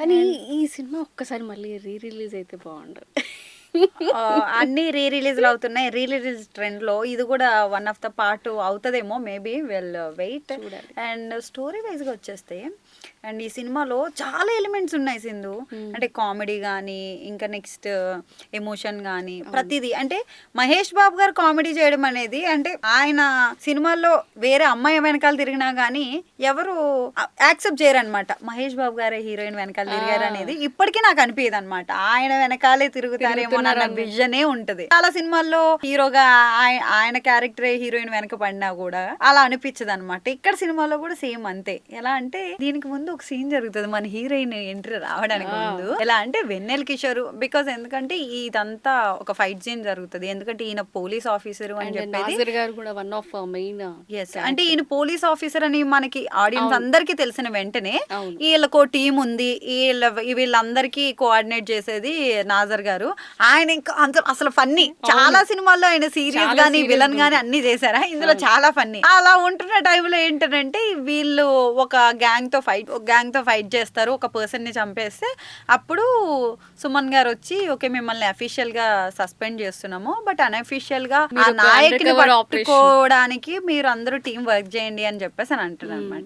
కానీ ఈ సినిమా ఒక్కసారి మళ్ళీ రీ రిలీజ్ అయితే బాగుండు అన్ని రీ రిలీజ్లు అవుతున్నాయి. రీ రిలీజ్ ట్రెండ్లో ఇది కూడా వన్ ఆఫ్ ద పార్ట్ అవుతుందేమో maybe well wait. And story వైజ్గా వచ్చేస్తే అండ్ ఈ సినిమాలో చాలా ఎలిమెంట్స్ ఉన్నాయి సింధు. అంటే కామెడీ కానీ ఇంకా నెక్స్ట్ ఎమోషన్ కానీ ప్రతిదీ. అంటే మహేష్ బాబు గారు కామెడీ చేయడం అనేది అంటే ఆయన సినిమాల్లో వేరే అమ్మాయి వెనకాల తిరిగినా కానీ ఎవరు యాక్సెప్ట్ చేయరు అనమాట మహేష్ బాబు గారే హీరోయిన్ వెనకాల తిరిగారు అనేది ఇప్పటికీ నాకు అనిపించదు అనమాట ఆయన వెనకాలే తిరుగుతారేమో అన్న విజనే ఉంటది. చాలా సినిమాల్లో హీరోగా ఆయ- ఆయన క్యారెక్టరే హీరోయిన్ వెనక పడినా కూడా అలా అనిపించదు అనమాట ఇక్కడ సినిమాలో కూడా సేమ్ అంతే. ఎలా అంటే దీనికి ముందు ఒక సీన్ జరుగుతుంది మన హీరోయిన్ ఎంట్రీ రావడానికి ముందు. ఎలా అంటే వెన్నెల కిషోర్ బికాస్ ఎందుకంటే ఇదంతా ఒక ఫైట్ సీన్ జరుగుతుంది. ఎందుకంటే ఈయన పోలీస్ ఆఫీసర్ అని చెప్పేది. నాజర్ గారు కూడా వన్ ఆఫ్ మెయిన్ ఎస్ అంటే ఈయన పోలీస్ ఆఫీసర్ అని మనకి ఆడియన్స్ అందరికీ తెలిసిన వెంటనే. వీళ్ళకో టీం ఉంది. వీళ్ళ వీళ్ళందరికీ కోఆర్డినేట్ చేసేది నాజర్ గారు. ఆయన ఇంకా అంత- అసలు ఫన్నీ. చాలా సినిమాల్లో ఆయన సీరియస్ గానీ విలన్ గానీ అన్ని చేశారా? ఇందులో చాలా ఫన్నీ. అలా ఉంటున్న టైంలో ఏంటంటే వీళ్ళు ఒక గ్యాంగ్తో ఫైట్ ఒక గ్యాంగ్తో ఫైట్ చేస్తారు. ఒక పర్సన్ని చంపేస్తే అప్పుడు సుమన్ గారు వచ్చి ఓకే మిమ్మల్ని అఫీషియల్గా సస్పెండ్ చేస్తున్నాము. బట్ అన్అఫీషియల్గా నాయకుని. పట్టుకోవడానికి మీరు అందరూ టీం వర్క్ చేయండి అని చెప్పేసి అని అంటారు అనమాట